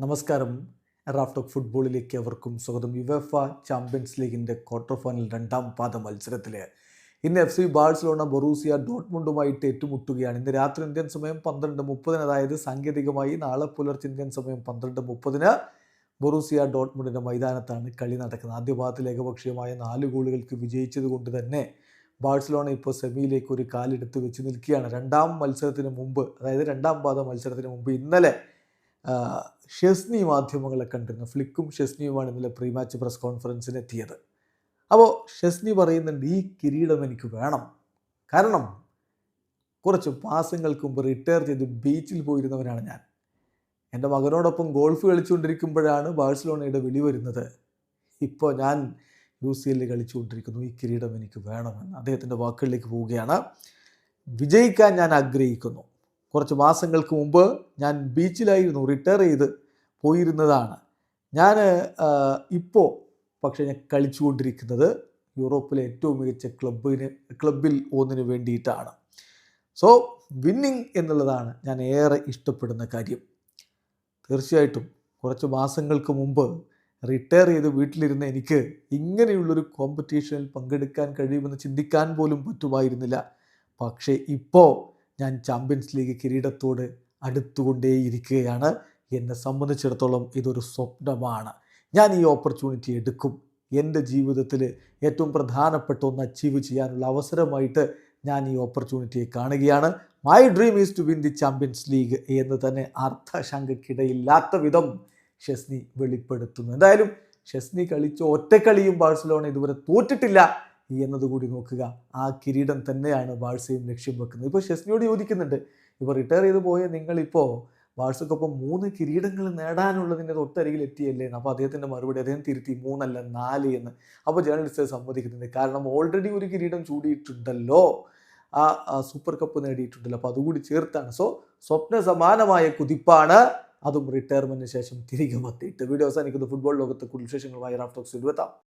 നമസ്കാരം. റാഫ്റ്റോക്ക് ഫുട്ബോളിലേക്ക് അവർക്കും സ്വാഗതം. യുവഫ ചാമ്പ്യൻസ് ലീഗിന്റെ ക്വാർട്ടർ ഫൈനൽ രണ്ടാം പാദ മത്സരത്തിൽ ഇന്ന് എഫ് സി ബാഴ്സലോണ ബൊറൂസിയ ഡോട്ട്മുണ്ടുമായിട്ട് ഏറ്റുമുട്ടുകയാണ്. ഇന്ന് രാത്രി ഇന്ത്യൻ സമയം പന്ത്രണ്ട് മുപ്പതിന് അതായത് സാങ്കേതികമായി നാളെ പുലർച്ചെ ഇന്ത്യൻ സമയം പന്ത്രണ്ട് മുപ്പതിന് ബൊറൂസിയ ഡോട്ട്മുണ്ടിന്റെ മൈതാനത്താണ് കളി നടക്കുന്നത്. ആദ്യ ഭാഗത്തിൽ ഏകപക്ഷീയമായ നാല് ഗോളുകൾക്ക് വിജയിച്ചത് കൊണ്ട് തന്നെ ബാഴ്സലോണ ഇപ്പോൾ സെമിയിലേക്ക് ഒരു കാലെടുത്ത് വെച്ച് നിൽക്കുകയാണ്. രണ്ടാം മത്സരത്തിന് മുമ്പ് അതായത് രണ്ടാം പാദ മത്സരത്തിന് മുമ്പ് ഇന്നലെ ഷെസ്നി മാധ്യമങ്ങളെ കണ്ടിരുന്നു. ഫ്ലിക്കും ഷെസ്നിയുമാണ് ഇന്നലെ പ്രീ മാച്ച് പ്രസ് കോൺഫറൻസിന് എത്തിയത്. അപ്പോൾ ഷെസ്നി പറയുന്നുണ്ട് ഈ കിരീടം എനിക്ക് വേണം. കാരണം കുറച്ച് മാസങ്ങൾക്ക് മുമ്പ് റിട്ടയർ ചെയ്ത് ബീച്ചിൽ പോയിരുന്നവനാണ് ഞാൻ. എന്റെ മകനോടൊപ്പം ഗോൾഫ് കളിച്ചുകൊണ്ടിരിക്കുമ്പോഴാണ് ബാഴ്സലോണയുടെ വിളി വരുന്നത്. ഇപ്പോൾ ഞാൻ യു സി എല്ലിൽ കളിച്ചുകൊണ്ടിരിക്കുന്നു. ഈ കിരീടം എനിക്ക് വേണമെന്ന്. അദ്ദേഹത്തിന്റെ വാക്കുകളിലേക്ക് പോവുകയാണ്. വിജയിക്കാൻ ഞാൻ ആഗ്രഹിക്കുന്നു. കുറച്ച് മാസങ്ങൾക്ക് മുമ്പ് ഞാൻ ബീച്ചിലായിരുന്നു റിട്ടയർ ചെയ്ത് പോയിരുന്നതാണ്. ഞാൻ ഇപ്പോൾ പക്ഷേ ഞാൻ കളിച്ചുകൊണ്ടിരിക്കുന്നത് യൂറോപ്പിലെ ഏറ്റവും മികച്ച ക്ലബിന് ക്ലബിൽ ഒന്നിനു വേണ്ടിയിട്ടാണ്. സോ വിന്നിങ് എന്നുള്ളതാണ് ഞാൻ ഏറെ ഇഷ്ടപ്പെടുന്ന കാര്യം. തീർച്ചയായിട്ടും കുറച്ച് മാസങ്ങൾക്ക് മുമ്പ് റിട്ടയർ ചെയ്ത് വീട്ടിലിരുന്ന എനിക്ക് ഇങ്ങനെയുള്ളൊരു കോമ്പറ്റീഷനിൽ പങ്കെടുക്കാൻ കഴിയുമെന്ന് ചിന്തിക്കാൻ പോലും പറ്റുമായിരുന്നില്ല. പക്ഷേ ഇപ്പോൾ ഞാൻ ചാമ്പ്യൻസ് ലീഗ് കിരീടത്തോട് അടുത്തുകൊണ്ടേയിരിക്കുകയാണ്. എന്നെ സംബന്ധിച്ചിടത്തോളം ഇതൊരു സ്വപ്നമാണ്. ഞാൻ ഈ ഓപ്പർച്യൂണിറ്റി എടുക്കും. എന്റെ ജീവിതത്തിൽ ഏറ്റവും പ്രധാനപ്പെട്ട ഒന്ന് അച്ചീവ് ചെയ്യാനുള്ള അവസരമായിട്ട് ഞാൻ ഈ ഓപ്പർച്യൂണിറ്റിയെ കാണുകയാണ്. My dream is to win the champions league എന്ന് തന്നെ അർത്ഥശങ്കയ്ക്കിടയില്ലാത്ത വിധം ഷെസ്നി വെളിപ്പെടുത്തുന്നു. എന്തായാലും ഷെസ്നി കളിച്ച ഒറ്റക്കളിയും ബാഴ്സലോണ ഇതുവരെ തോറ്റിട്ടില്ല. എന്നതുകൂടി നോക്കുക. ആ കിരീടം തന്നെയാണ് ബാഴ്സയും ലക്ഷ്യം വെക്കുന്നത്. ഇപ്പോൾ ഷെസ്നിയോട് ചോദിക്കുന്നുണ്ട് ഇപ്പോൾ റിട്ടയർ ചെയ്ത് പോയ നിങ്ങളിപ്പോൾ ബാഴ്സക്കൊപ്പം മൂന്ന് കിരീടങ്ങൾ നേടാനുള്ളതിന്റെ തൊട്ടരികിൽ എത്തിയല്ലേ? അപ്പോൾ അദ്ദേഹത്തിന്റെ മറുപടി അദ്ദേഹം തിരുത്തി മൂന്നല്ല നാല് എന്ന്. അപ്പോൾ ജേർണലിസ്റ്റ് സമ്മതിക്കുന്നുണ്ട്. കാരണം ഓൾറെഡി ഒരു കിരീടം ചൂടിയിട്ടുണ്ടല്ലോ. ആ സൂപ്പർ കപ്പ് നേടിയിട്ടുണ്ടല്ലോ. അപ്പോൾ അതുകൂടി ചേർത്താണ്. സോ സ്വപ്ന സമാനമായ കുതിപ്പാണ്. അതും റിട്ടയർമെന്റിന് ശേഷം തിരികെ വത്തിയിട്ട് വീഡിയോ അവസാനിക്കുന്നത് ഫുട്ബോൾ ലോകത്ത് കുടുംബ വിശേഷങ്ങളുമായി റാഫ്റ്റോക്സ് എത്താം.